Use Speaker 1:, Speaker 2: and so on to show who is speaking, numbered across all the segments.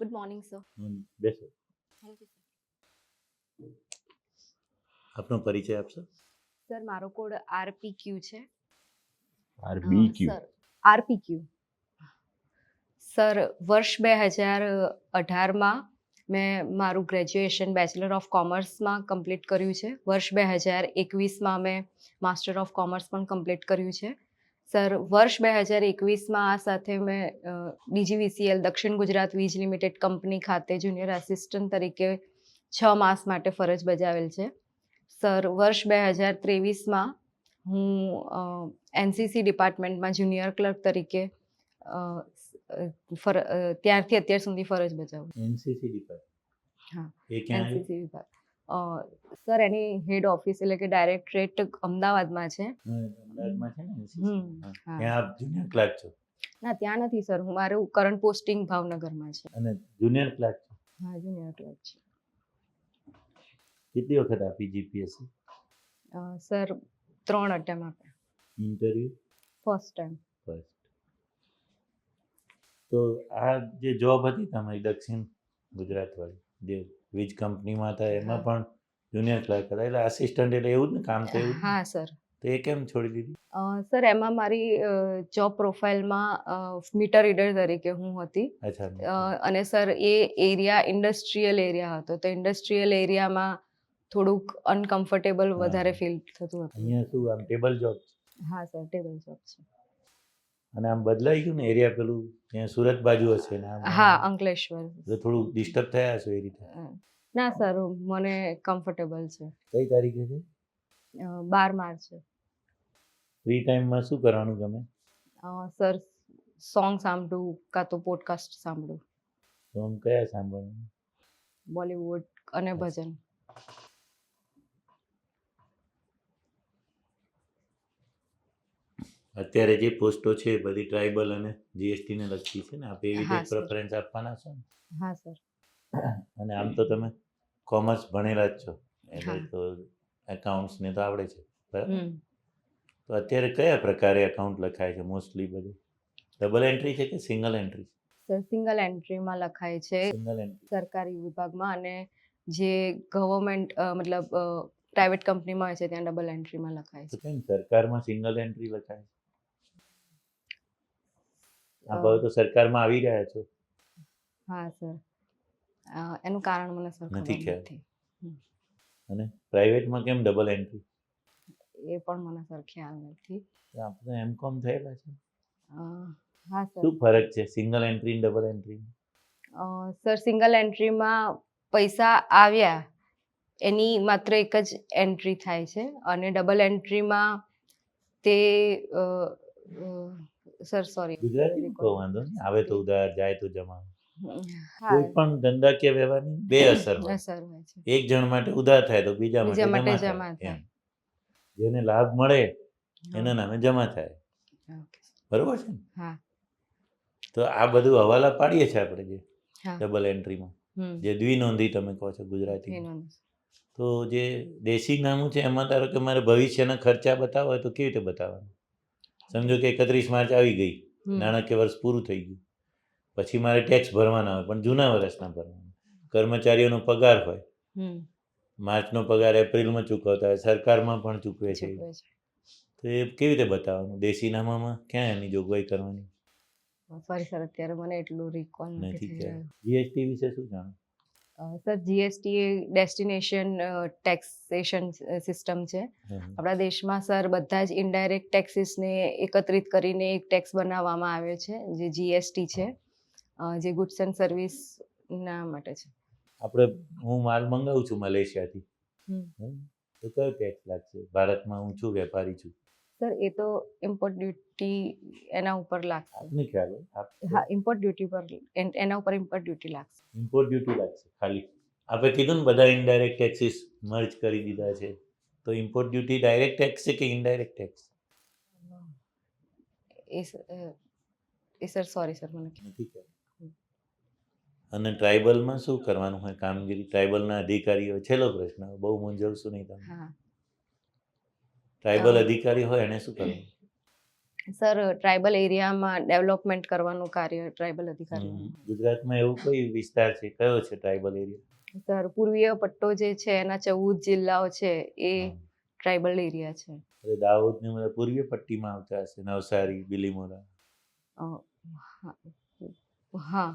Speaker 1: Good morning sir
Speaker 2: બેસો.
Speaker 1: Thank you
Speaker 2: આપનો પરિચય આપશો?
Speaker 1: સર મારો કોડ આરપીક્યુ છે.
Speaker 2: આરબીક્યુ
Speaker 1: સર આરપીક્યુ સર વર્ષ બે હજાર અઢારમાં મેં મારું ગ્રેજ્યુએશન બેચલર ઓફ કોમર્સમાં કમ્પ્લીટ કર્યું છે. વર્ષ બે હજાર એકવીસમાં મેં માસ્ટર ઓફ કોમર્સ પણ કમ્પ્લીટ કર્યું છે. સર વર્ષ બે હજાર એકવીસમાં આ સાથે મેં ડીજીવીસીએલ દક્ષિણ ગુજરાત વીજ લિમિટેડ કંપની ખાતે જુનિયર આસિસ્ટન્ટ તરીકે છ માસ માટે ફરજ બજાવેલ છે. સર વર્ષ બે હજાર ત્રેવીસમાં હું એનસીસી ડિપાર્ટમેન્ટમાં જુનિયર ક્લર્ક તરીકે ત્યારથી અત્યાર સુધી ફરજ બજાવું
Speaker 2: એનસીસી ડિપાર્ટમેન્ટ?
Speaker 1: હા? એનસીસી વિભાગ સર એની હેડ ઓફિસ એટલે કે ડાયરેક્ટરેટ અમદાવાદમાં છે.
Speaker 2: જુનિયર ક્લાર્ક છો?
Speaker 1: ના ત્યાં નથી સર. હું મારું કરંટ પોસ્ટિંગ ભાવનગરમાં છે.
Speaker 2: અને જુનિયર ક્લાર્ક છો?
Speaker 1: હા જુનિયર ક્લાર્ક છે.
Speaker 2: કેટલી વખત આપી G P S C?
Speaker 1: Sir ત્રણ અટેમ્પ આપ્યા.
Speaker 2: ઇન્ટરવ્યુ
Speaker 1: ફર્સ્ટ ટાઈમ
Speaker 2: ફર્સ્ટ તો આ જે જોબ હતી તમારી દક્ષિણ ગુજરાતવાળી જે વીજ કંપનીમાં હતા એમાં પણ જુનિયર ક્લાર્ક હતા. એટલે આસિસ્ટન્ટ એટલે એવું જ ને? કામ તો એવું
Speaker 1: હા સર.
Speaker 2: તો એ કેમ છોડી દીધી?
Speaker 1: સર એમાં મારી જોબ પ્રોફાઇલમાં મીટર રીડર તરીકે હું હતી. અને સર એ એરિયા ઇન્ડસ્ટ્રીયલ એરિયા હતો. તો ઇન્ડસ્ટ્રીયલ એરિયામાં થોડુંક અનકમ્ફર્ટેબલ વધારે ફીલ થતું હતું.
Speaker 2: અહીંયા શું આમ ટેબલ જોબ
Speaker 1: હા સર ટેબલ જોબ છે.
Speaker 2: અને આમ બદલાઈ ગયું ને એરિયા પેલું ત્યાં સુરત બાજુ હશે ને
Speaker 1: હા અંકલેશ્વર.
Speaker 2: થોડું ડિસ્ટર્બ થયા છો એ રીતે.
Speaker 1: ના સર મને કમ્ફર્ટેબલ છે.
Speaker 2: કઈ તારીખે છે?
Speaker 1: બાર માર્ચ. છે
Speaker 2: ફ્રી ટાઈમમાં શું કરવાનું ગમે
Speaker 1: સર સોંગ સાંભળું કાં તો પોડકાસ્ટ સાંભળું.
Speaker 2: સોંગ કયા સાંભળવાનું?
Speaker 1: બોલિવૂડ અને ભજન.
Speaker 2: અત્યારે જે પોસ્ટો છે બધી ટ્રાઇબલ અને જીએસટી ને લગતી છે ને આપણે એવી રીતે પ્રેફરન્સ આપવાના છો? ને
Speaker 1: હા સર
Speaker 2: અને આમ તો તમે કોમર્સ ભણેલા જ છો એટલે તો એકાઉન્ટ્સ ને તો આવડે છે બરાબર? તો અત્યારે કયા પ્રકારે એકાઉન્ટ લખાય છે મોસ્ટલી બધું? ડબલ એન્ટ્રી છે કે સિંગલ એન્ટ્રી
Speaker 1: સર સિંગલ એન્ટ્રીમાં લખાય છે
Speaker 2: સિંગલ એન્ટ્રી
Speaker 1: સરકારી વિભાગમાં અને જે ગવર્મેન્ટ મતલબ પ્રાઇવેટ કંપનીમાં હોય છે ત્યાં ડબલ એન્ટ્રીમાં લખાય છે.
Speaker 2: સરકારમાં સિંગલ એન્ટ્રી લખાય છે? આ
Speaker 1: અ,
Speaker 2: હવે તો સરકારમાં આવી રહ્યા છો.
Speaker 1: હા સર. એનું કારણ મને સર
Speaker 2: નથી ખ્યાલ. અને પ્રાઇવેટમાં કેમ ડબલ એન્ટ્રી
Speaker 1: એ પણ મને સર ખ્યાલ નથી.
Speaker 2: આપણે એમ કોમ થયેલા છે.
Speaker 1: હા સર.
Speaker 2: શું ફરક છે single entry double entry
Speaker 1: sir single એન્ટ્રીમાં પૈસા આવ્યા. એની માત્ર એક જ એન્ટ્રી થાય છે. અને ડબલ એન્ટ્રીમાં તે સર સોરી
Speaker 2: ગુજરાતી કોઈ વાંધો નહીં? આવે તો ઉધાર જાય તો જમા કોઈ પણ ધંધાકીય વ્યવહારની બે અસર હોય.
Speaker 1: અસર હોય છે.
Speaker 2: એક જણ માટે ઉધાર થાય તો બીજા માટે જમા થાય. જેને લાભ મળે એના નામે જમા થાય. બરોબર છે ને?
Speaker 1: હા.
Speaker 2: તો આ બધું હવાલા પાડીએ છીએ આપણે જે ડબલ એન્ટ્રીમાં. જે દ્વિનોંધી તમે કહો છો ગુજરાતી. તો જે દેશી નામું છે એમાં ધારો કે મારે ભવિષ્યના ખર્ચા બતાવવા હોય તો કેવી રીતે બતાવવાનું? સમજો કે એકત્રીસ માર્ચ આવી ગઈ. નાણાકીય વર્ષ પૂરું થઈ ગયું. પછી મારે ટેક્સ ભરવાના હોય પણ જૂના વર્ષના ભરવાના. કર્મચારીઓનો પગાર હોય. માર્ચનો પગાર એપ્રિલમાં ચૂકવતા હોય સરકારમાં પણ ચૂકવે છે. તો એ કેવી રીતે બતાવવાનું? દેશી નામામાં ક્યાં એની જોગવાઈ કરવાની?
Speaker 1: સોરી સર અત્યારે મને એટલું રિકોલ નથી
Speaker 2: જીએસટી વિશે શું જાણો?
Speaker 1: સર જીએસટી એ ડેસ્ટિનેશન ટેક્સેશન સિસ્ટમ છે. આપણા દેશમાં સર બધા જ ઇનડાયરેક્ટ ટેક્સીસને એકત્રિત કરીને એક ટેક્સ બનાવવામાં આવ્યો છે જે જીએસટી છે જે ગુડ્સ એન્ડ સર્વિસના માટે છે.
Speaker 2: આપણે હું માલ મંગાવું છું મલેશિયાથી. તો કયો ટેક્સ લાગશે? ભારતમાં હું છું વેપારી છું.
Speaker 1: સર એ તો ઇમ્પોર્ટ ડ્યુટી એના ઉપર લાગશે.
Speaker 2: નહીં ખ્યાલ
Speaker 1: હા ઇમ્પોર્ટ ડ્યુટી પર એના ઉપર ઇમ્પોર્ટ ડ્યુટી લાગશે.
Speaker 2: ઇમ્પોર્ટ ડ્યુટી લાગશે ખાલી. આપણે કીધું ને બધા ઇનડાયરેક્ટ ટેક્સીસ મર્જ કરી દીધા છે. તો ઇમ્પોર્ટ ડ્યુટી ડાયરેક્ટ ટેક્સ છે કે ઇનડાયરેક્ટ ટેક્સ
Speaker 1: એ સર સોરી સર મને
Speaker 2: નથી ખ્યાલ અને ટ્રાઇબલમાં શું કરવાનું હોય? કામગીરી ટ્રાઇબલના અધિકારીઓ છેલ્લો પ્રશ્ન બહુ મૂંઝવશું નહીં તમે?
Speaker 1: હા.
Speaker 2: ટ્રાઇબલ અધિકારી હોય એને શું કરવું
Speaker 1: સર ટ્રાઇબલ એરિયામાં ડેવલપમેન્ટ કરવાનું કાર્ય ટ્રાઇબલ અધિકારી
Speaker 2: ગુજરાતમાં એવું કઈ વિસ્તાર છે? કયો છે ટ્રાઇબલ એરિયા
Speaker 1: સર પૂર્વીય પટ્ટો જે છે એના ચૌદ જિલ્લાઓ છે એ ટ્રાઇબલ એરિયા છે.
Speaker 2: એટલે દાહોદ ને બધા પૂર્વીય પટ્ટીમાં આવતા હશે નવસારી બિલીમોરા.
Speaker 1: હા. હા.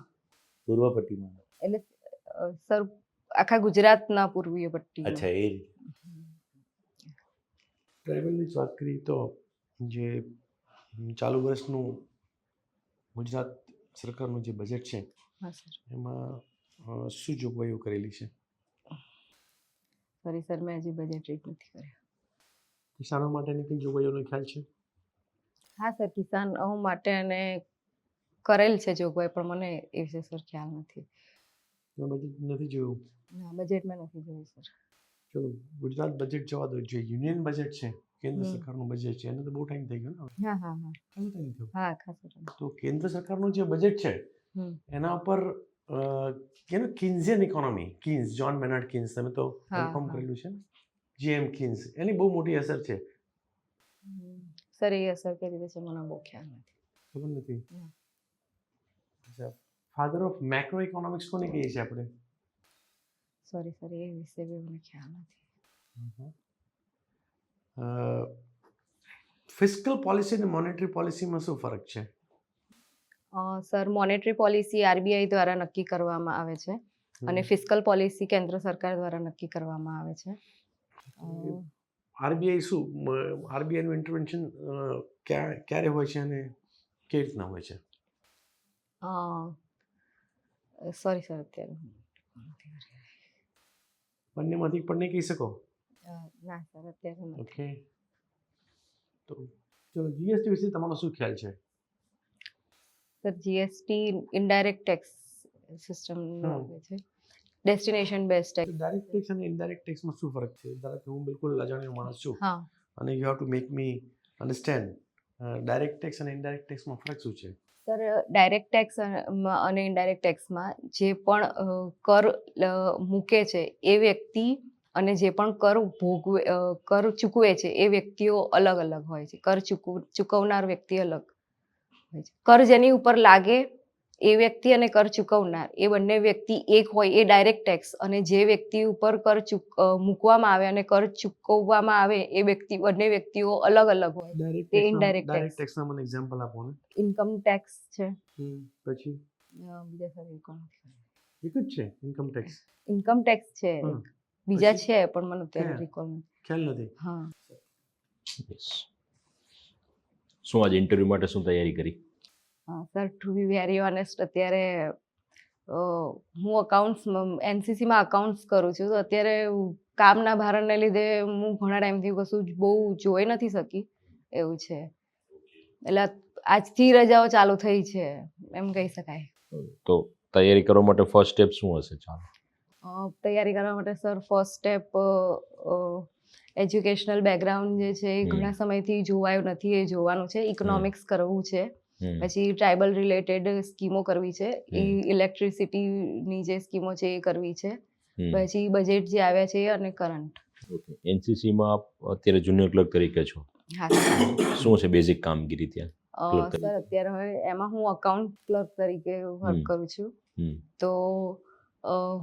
Speaker 2: પૂર્વ પટ્ટીમાં?
Speaker 1: એટલે સર આખા ગુજરાતના પૂર્વીય પટ્ટી
Speaker 2: અચ્છા એ.
Speaker 3: ટ્રાઇબલની જ વાત કરીએ તો જે ચાલુ વર્ષનું ગુજરાત સરકારનું જે બજેટ છે એમાં શું જોગવાઈઓ કરેલી છે?
Speaker 1: સોરી સર મેં હજી બજેટ રીડ નથી કર્યા.
Speaker 3: કિસાનો માટેની કઈ જોગવાઈઓનો ખ્યાલ છે?
Speaker 1: હા સર કિસાનો માટે અને કરેલ છે જોગવાઈ પણ મને એ વિશે સર ખ્યાલ નથી.
Speaker 3: મેં બજેટ નથી જોયું?
Speaker 1: ના બજેટમાં નથી જોયું સર.
Speaker 3: ચલો ગુજરાત બજેટ જવા દો. જે યુનિયન બજેટ છે કેન્દ્ર. સરકારનું બજેટ છે એને તો બહુ ટાઈમ થઈ ગયો ને
Speaker 1: હા હા હા.
Speaker 3: ટાઈમ થયો. તો કેન્દ્ર સરકારનું જે બજેટ છે એના ઉપર કેનું Keynesian economy Keynes John Maynard Keynes તમે તો કન્ફર્મ કરેલું છે જીએમ કિન્સ એની બહુ મોટી અસર છે.
Speaker 1: સર એ અસર કેવી રીતે છે મને બહુ ખ્યાલ નથી.
Speaker 3: ખબર નથી. ફાધર ઓફ મેક્રો ઇકોનોમિક્સ કોને કહીએ છીએ આપણે?
Speaker 1: સોરી સોરી એ વિશે બી મને ખ્યાલ નથી
Speaker 3: ફિસ્કલ પોલિસી અને મોનેટરી પોલિસીમાં શું ફરક છે
Speaker 1: સર મોનેટરી પોલિસી આરબીઆઈ દ્વારા નક્કી કરવામાં આવે છે અને. ફિસ્કલ પોલિસી કેન્દ્ર સરકાર દ્વારા નક્કી કરવામાં આવે છે
Speaker 3: આરબીઆઈ શું આરબીઆઈનું ઇન્ટરવેન્શન ક્યારે હોય છે અને કેવી રીતના હોય છે
Speaker 1: સોરી સર અત્યારે.
Speaker 3: બંનેમાંથી પણ નહીં કહી શકો?
Speaker 1: ના સર અત્યારે
Speaker 3: ઓકે. તો ચલો જીએસટી વિશે તમારો શું ખ્યાલ છે?
Speaker 1: Sir GST indirect tax system છે. Destination base tax
Speaker 3: direct tax અને ઇનડાયરેક્ટ ટેક્સમાં શું ફરક છે? ધારો કે હું બિલકુલ અજાણ્યો માણસ છું
Speaker 1: હા.
Speaker 3: અને you have to make me understand direct tax અને ઇનડાયરેક્ટ ટેક્સમાં ફરક શું છે?
Speaker 1: સર ડાયરેક્ટ ટેક્સ અને ઇનડાયરેક્ટ ટેક્સમાં જે પણ કર મૂકે છે એ વ્યક્તિ અને જે પણ કર ભોગવે કર ચૂકવે છે એ વ્યક્તિઓ અલગ અલગ હોય છે. કર ચૂકવ, ચૂકવનાર વ્યક્તિ અલગ હોય છે. કર જેની ઉપર લાગે એ વ્યક્તિ અને કર ચૂકવનાર એ બંને વ્યક્તિ એક હોય એ ડાયરેક્ટ ટેક્સ અને જે વ્યક્તિ ઉપર કર ચૂક મૂકવામાં આવે અને કર ચૂકવવામાં આવે એ વ્યક્તિ બંને વ્યક્તિઓ અલગ અલગ હોય. તે
Speaker 3: ટેક્સ
Speaker 1: indirect
Speaker 3: ડાયરેક્ટ
Speaker 1: tax.
Speaker 3: ટેક્સના મને એક્ઝામ્પલ આપો ને.
Speaker 1: ઇન્કમ ટેક્સ છે.
Speaker 3: પછી?
Speaker 1: બીજા સર કોણ
Speaker 3: એક જ છે ઇન્કમ ટેક્સ
Speaker 1: ઇન્કમ ટેક્સ છે બીજા છે પણ મને અત્યારે રિકોલ
Speaker 3: ખ્યાલ નથી.
Speaker 1: હા.
Speaker 4: શું આજે ઇન્ટરવ્યુ માટે શું તૈયારી કરી?
Speaker 1: Sir to be very honest અત્યારે હું અકાઉન્ટ્સ એનસીસીમાં અકાઉન્ટ્સ કરું છું. તો અત્યારે કામના ભારણને લીધે હું ઘણા ટાઈમથી કશું બહુ જોઈ નથી શકી. એવું છે. એટલે આજથી રજાઓ ચાલુ થઈ છે એમ કહી શકાય.
Speaker 4: તો તૈયારી કરવા માટે ફર્સ્ટ સ્ટેપ શું હશે? ચાલો.
Speaker 1: તૈયારી કરવા માટે sir first step educational background જે છે એ ઘણા સમયથી જોવાયું નથી એ જોવાનું છે. ઇકોનોમિક્સ કરવું છે. પછી ટ્રાઇબલ રિલેટેડ સ્કીમો કરવી છે. એ ઇલેક્ટ્રિસિટીની જે સ્કીમો છે એ કરવી છે. પછી બજેટ જે આવ્યા છે અને કરંટ.
Speaker 4: ઓકે. એનસીસીમાં આપ અત્યારે જુનિયર ક્લર્ક તરીકે છો.
Speaker 1: હા
Speaker 4: શું છે બેઝિક કામગીરી ત્યાં.
Speaker 1: સર અત્યારે હવે એમાં હું અકાઉન્ટ ક્લર્ક તરીકે વર્ક કરું છું. તો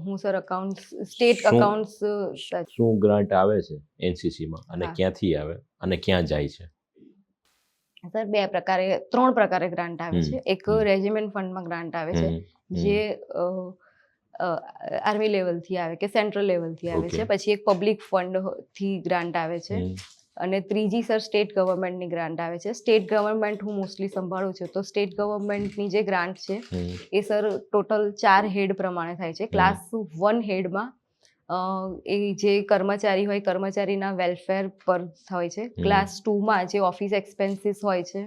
Speaker 1: હું સર અકાઉન્ટ સ્ટેટ અકાઉન્ટ્સ
Speaker 4: શું ગ્રાન્ટ આવે છે એનસીસીમાં? અને ક્યાંથી આવે? અને ક્યાં જાય છે?
Speaker 1: સર બે પ્રકારે ત્રણ પ્રકારે ગ્રાન્ટ આવે છે. એક રેજિમેન્ટ ફંડમાં ગ્રાન્ટ આવે છે. જે આર્મી લેવલથી આવે કે સેન્ટ્રલ લેવલથી આવે છે. પછી એક પબ્લિક ફંડથી ગ્રાન્ટ આવે છે. અને ત્રીજી સર સ્ટેટ ગવર્મેન્ટની ગ્રાન્ટ આવે છે. સ્ટેટ ગવર્મેન્ટ હું મોસ્ટલી સંભાળું છું. તો સ્ટેટ ગવર્મેન્ટની જે ગ્રાન્ટ છે એ સર ટોટલ ચાર હેડ પ્રમાણે થાય છે. ક્લાસ વન હેડમાં એ જે કર્મચારી હોય કર્મચારીના વેલફેર પર હોય છે. ક્લાસ ટુમાં જે ઓફિસ એક્સપેન્સીસ હોય છે.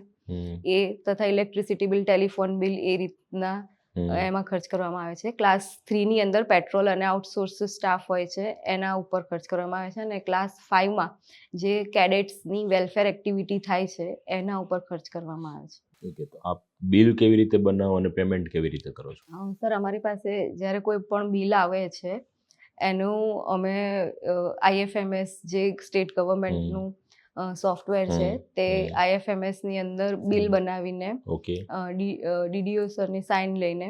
Speaker 1: એ તથા ઇલેક્ટ્રિસિટી બિલ ટેલિફોન બિલ એ રીતના એમાં ખર્ચ કરવામાં આવે છે. ક્લાસ થ્રીની અંદર પેટ્રોલ અને આઉટસોર્સ સ્ટાફ હોય છે એના ઉપર ખર્ચ કરવામાં આવે છે અને ક્લાસ ફાઇવમાં જે કેડેટ્સની વેલફેર એક્ટિવિટી થાય છે એના ઉપર ખર્ચ કરવામાં આવે છે.
Speaker 4: ઓકે તો આપ બિલ કેવી રીતે બનાવો અને પેમેન્ટ કેવી રીતે કરો છો?
Speaker 1: સર અમારી પાસે જ્યારે કોઈ પણ બિલ આવે છે એનું અમે આઈએફએમએસ જે સ્ટેટ ગવર્મેન્ટનું સોફ્ટવેર છે તે આઈએફએમએસની આઈએફએમએસની અંદર બિલ બનાવીને ડીડીઓ સરની સાઇન લઈને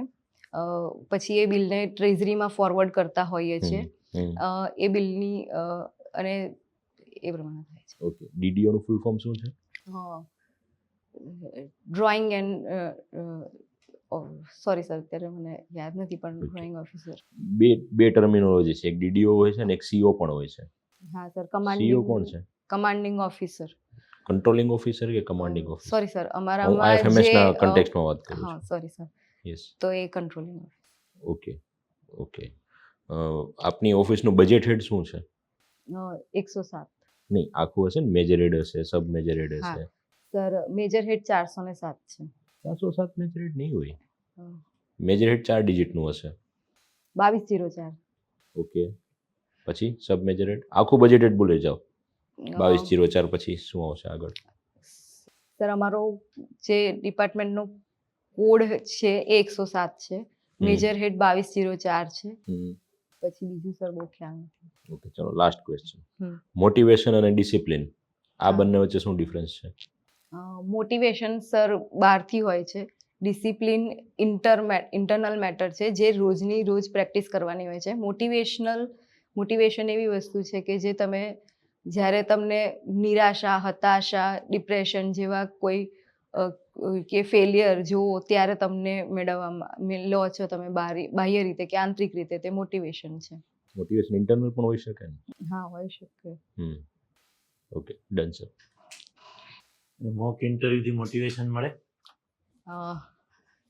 Speaker 1: પછી એ બિલને ટ્રેઝરીમાં ફોરવર્ડ કરતા હોઈએ છીએ. એ બિલની અને એ પ્રમાણે થાય છે.
Speaker 4: ઓકે. ડીડીઓનું ફૂલ ફોર્મ શું છે?
Speaker 1: ડ્રોઈંગ એન્ડ સોરી સર અત્યારે મને યાદ નથી પણ ડ્રોઈંગ ઓફિસર
Speaker 4: બે બે ટર્મિનોલોજી છે. એક ડીડીઓ હોય છે અને એક સીઓ પણ હોય છે.
Speaker 1: હા સર
Speaker 4: સીઓ
Speaker 1: કમાન્ડિંગ
Speaker 4: કોણ છે?
Speaker 1: કમાન્ડિંગ ઓફિસર
Speaker 4: કંટ્રોલિંગ ઓફિસર કે કમાન્ડિંગ ઓફિસર
Speaker 1: સોરી સર
Speaker 4: અમારા
Speaker 1: અમારામાં
Speaker 4: આઈએફએમએસ ના કન્ટેક્સ્ટમાં વાત કરું
Speaker 1: હા સોરી સર
Speaker 4: યસ
Speaker 1: તો એ કંટ્રોલિંગ
Speaker 4: ઓકે ઓકે આપની ઓફિસનું બજેટ હેડ શું છે?
Speaker 1: એકસો સાત.
Speaker 4: નહીં આખું હશે ને મેજર હેડ હશે સબ મેજર હેડ હશે.
Speaker 1: સર મેજર હેડ ચારસો ને સાત છે.
Speaker 4: ચારસો સાત મેજર હેડ નહીં હોય. મેજર હેડ ચાર ડિજિટનું હશે.
Speaker 1: બાવીસ જીરો ચાર.
Speaker 4: ઓકે. પછી સબ મેજર હેડ આખું બજેટેડ બોલે જાઓ. બાવીસ જીરો ચાર પછી શું આવશે આગળ?
Speaker 1: સર અમારો જે ડિપાર્ટમેન્ટનો કોડ છે એ એકસો સાત છે. મેજર હેડ બાવીસ જીરો ચાર છે. પછી બીજું સર બહુ ખ્યાલ નથી.
Speaker 4: ઓકે ચલો લાસ્ટ ક્વેશ્ચન મોટિવેશન અને ડિસિપ્લિન આ બંને વચ્ચે શું ડિફરન્સ છે?
Speaker 1: મોટિવેશન સર બહારથી હોય છે. ડિસિપ્લિન ઇન્ટર ઇન્ટરનલ મેટર છે જે રોજની રોજ પ્રેક્ટિસ કરવાની હોય છે. મોટિવેશનલ મોટિવેશન એવી વસ્તુ છે કે જે તમે જ્યારે તમને નિરાશા હતાશા ડિપ્રેશન જેવા કોઈ કે ફેલિયર જુઓ ત્યારે તમને મેળવવામાં લો છો તમે બારી બાહ્ય રીતે કે આંતરિક રીતે તે મોટિવેશન છે.
Speaker 4: મોટિવેશન ઇન્ટરનલ પણ હોઈ શકે
Speaker 1: હા હોઈ શકે.
Speaker 4: ઓકે ડન સર
Speaker 2: મોક ઇન્ટરવ્યુથી મોટિવેશન મળે?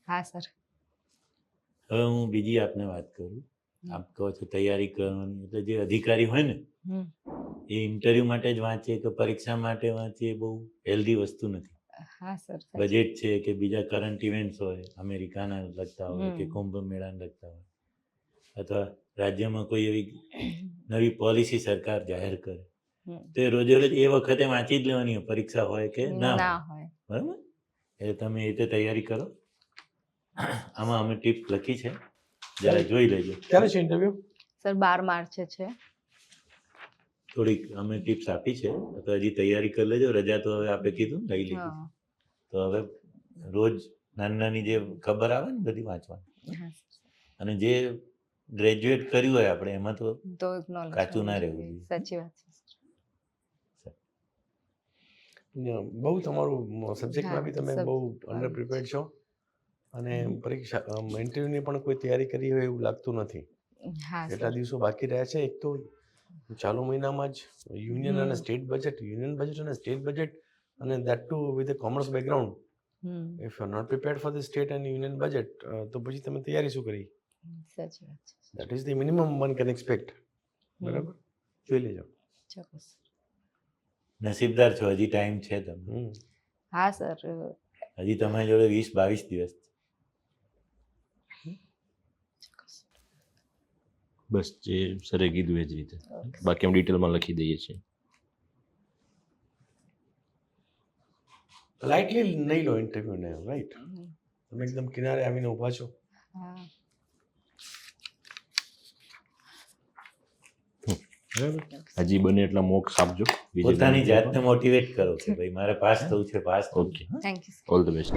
Speaker 1: હા સર
Speaker 2: હવે હું બીજી આપને વાત કરું. આપ કહો છો તૈયારી કરવાની એટલે જે અધિકારી હોય ને એ ઇન્ટરવ્યુ માટે જ વાંચે કે પરીક્ષા માટે વાંચે બહુ હેલ્ધી વસ્તુ નથી.
Speaker 1: હા સર
Speaker 2: બજેટ છે કે બીજા કરંટ ઇવેન્ટ્સ હોય અમેરિકાના લગતા હોય કે કુંભ મેળાને લગતા હોય અથવા રાજ્યમાં કોઈ એવી નવી પોલિસી સરકાર જાહેર કરે તો રોજે રોજ એ વખતે વાંચી જ લેવાની પરીક્ષા હોય કે ના
Speaker 1: ના
Speaker 2: હોય. બરાબર? એટલે તમે એ રીતે તૈયારી કરો. આમાં અમે ટીપ લખી છે. જરા જોઈ લેજો.
Speaker 3: ક્યારે છે ઇન્ટરવ્યુ
Speaker 1: સર બાર માર્ચે છે.
Speaker 2: થોડીક અમે ટિપ્સ આપી છે. તો હજી તૈયારી કરી લેજો. રજા તો હવે આપે કીધું લઈ લીધી. તો હવે રોજ નાની નાની જે ખબર આવે ને બધી વાંચવાની. અને જે ગ્રેજ્યુએટ કર્યું હોય આપણે એમાં તો
Speaker 1: તો
Speaker 2: કાચું ના
Speaker 1: હોવું
Speaker 2: રહેવું.
Speaker 1: સાચી વાત છે.
Speaker 3: બહુ તમારું સબ્જેક્ટમાં બી તમે બહુ અંડર પ્રિપેર્ડ છો અને પરીક્ષા ઇન્ટરવ્યુની પણ કોઈ તૈયારી કરી હોય એવું લાગતું નથી. કેટલા દિવસો બાકી રહ્યા છે? એક તો ચાલુ મહિનામાં જ યુનિયન અને સ્ટેટ બજેટ યુનિયન બજેટ અને સ્ટેટ બજેટ અને that too with a commerce background if you not prepared for the state and union budget તો પછી તમે તૈયારી શું કરી?
Speaker 1: સાચી વાત છે
Speaker 3: that is the minimum one can expect બરાબર? જોઈ લેજો.
Speaker 1: ચોક્કસ.
Speaker 2: નસીબદાર છો હજી ટાઈમ છે તમને.
Speaker 1: હા સર.
Speaker 2: હજી તમારી જોડે વીસ બાવીસ દિવસ
Speaker 4: બસ જે સરે કીધું એ જ રીતે. બાકી અમે ડિટેલમાં લખી દઈએ છીએ.
Speaker 3: લાઇટલી નહીં લો ઇન્ટરવ્યુ ને
Speaker 1: રાઈટ
Speaker 3: તમે એકદમ કિનારે આવીને ઊભા છો.
Speaker 1: હા.
Speaker 4: બરાબર? હજી બને એટલા મોક્સ આપજો.
Speaker 2: પોતાની જાતને મોટિવેટ કરો કે ભાઈ. મારે પાસ થવું છે પાસ થવું છે.
Speaker 4: All the best